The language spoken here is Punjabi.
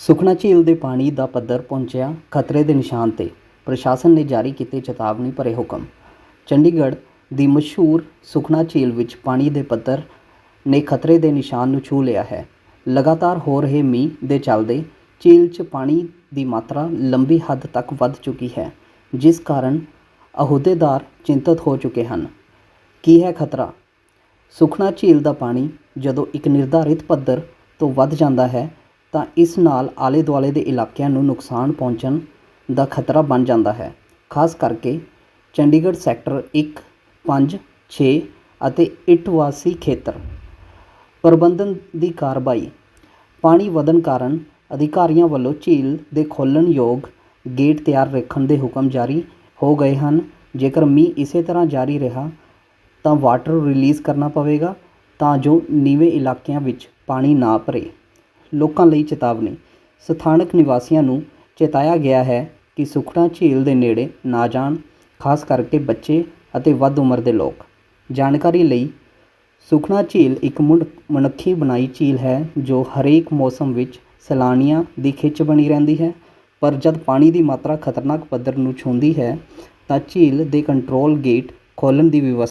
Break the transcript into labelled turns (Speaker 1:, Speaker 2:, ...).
Speaker 1: ਸੁਖਨਾ ਝੀਲ ਦੇ ਪਾਣੀ ਦਾ ਪੱਧਰ ਪਹੁੰਚਿਆ ਖਤਰੇ ਦੇ ਨਿਸ਼ਾਨ ਤੇ। ਪ੍ਰਸ਼ਾਸਨ ਨੇ ਜਾਰੀ ਕੀਤੇ ਚੇਤਾਵਨੀ ਭਰੇ ਹੁਕਮ। ਚੰਡੀਗੜ੍ਹ ਦੀ ਮਸ਼ਹੂਰ ਸੁਖਨਾ ਝੀਲ ਵਿੱਚ ਪਾਣੀ ਦੇ ਪੱਧਰ ਨੇ ਖਤਰੇ ਦੇ ਨਿਸ਼ਾਨ ਨੂੰ ਛੂ ਲਿਆ ਹੈ। ਲਗਾਤਾਰ ਹੋ ਰਹੇ ਮੀਂਹ ਦੇ ਚੱਲਦੇ ਝੀਲ 'ਚ ਪਾਣੀ ਦੀ ਮਾਤਰਾ ਲੰਬੀ ਹੱਦ ਤੱਕ ਵੱਧ ਚੁੱਕੀ ਹੈ, ਜਿਸ ਕਾਰਨ ਅਹੁਦੇਦਾਰ ਚਿੰਤਤ ਹੋ ਚੁੱਕੇ ਹਨ। ਕੀ ਹੈ ਖਤਰਾ? ਸੁਖਨਾ ਝੀਲ ਦਾ ਪਾਣੀ ਜਦੋਂ ਇੱਕ ਨਿਰਧਾਰਿਤ ਪੱਧਰ ਤੋਂ ਵੱਧ ਜਾਂਦਾ ਹੈ ਤਾਂ ਇਸ ਨਾਲ ਆਲੇ ਦੁਆਲੇ ਦੇ ਇਲਾਕਿਆਂ ਨੂੰ ਨੁਕਸਾਨ ਪਹੁੰਚਣ ਦਾ ਖਤਰਾ ਬਣ ਜਾਂਦਾ ਹੈ। ਖਾਸ ਕਰਕੇ ਚੰਡੀਗੜ੍ਹ ਸੈਕਟਰ 1 5 6 ਅਤੇ ਇਟਵਾਸੀ ਖੇਤਰ। ਪ੍ਰਬੰਧਨ ਦੀ ਕਾਰਵਾਈ। ਪਾਣੀ ਵਧਣ ਕਾਰਨ ਅਧਿਕਾਰੀਆਂ ਵੱਲੋਂ ਝੀਲ ਦੇ ਖੋਲ੍ਹਣ ਯੋਗ ਗੇਟ ਤਿਆਰ ਰੱਖਣ ਦੇ ਹੁਕਮ ਜਾਰੀ ਹੋ ਗਏ ਹਨ। ਜੇਕਰ ਮੀਂਹ ਇਸੇ ਤਰ੍ਹਾਂ ਜਾਰੀ ਰਿਹਾ, ਤਾਂ ਵਾਟਰ ਰਿਲੀਜ਼ ਕਰਨਾ ਪਵੇਗਾ ਤਾਂ ਜੋ ਨੀਵੇਂ ਇਲਾਕਿਆਂ ਵਿੱਚ ਪਾਣੀ ਨਾ ਭਰੇ। ਲੋਕਾਂ ਲਈ ਚੇਤਾਵਨੀ। ਸਥਾਨਕ ਨਿਵਾਸੀਆਂ ਨੂੰ ਚੇਤਾਇਆ ਗਿਆ ਹੈ ਕਿ ਸੁਖਨਾ ਝੀਲ ਦੇ ਨੇੜੇ ਨਾ ਜਾਣ, ਖਾਸ ਕਰਕੇ ਬੱਚੇ ਅਤੇ ਵੱਧ ਉਮਰ ਦੇ ਲੋਕ। ਜਾਣਕਾਰੀ ਲਈ ਸੁਖਨਾ ਝੀਲ ਇੱਕ ਮੁੜ ਮਨੁੱਖੀ ਬਣਾਈ ਝੀਲ ਹੈ, ਜੋ ਹਰੇਕ ਮੌਸਮ ਵਿੱਚ ਸੈਲਾਨੀਆਂ ਦੀ ਖਿੱਚ ਬਣੀ ਰਹਿੰਦੀ ਹੈ। ਪਰ ਜਦ ਪਾਣੀ ਦੀ ਮਾਤਰਾ ਖਤਰਨਾਕ ਪੱਧਰ ਨੂੰ ਛੂੰਹਦੀ ਹੈ, ਤਾਂ ਝੀਲ ਦੇ ਕੰਟਰੋਲ ਗੇਟ ਖੋਲ੍ਹਣ ਦੀ ਵਿਵਸਥਾ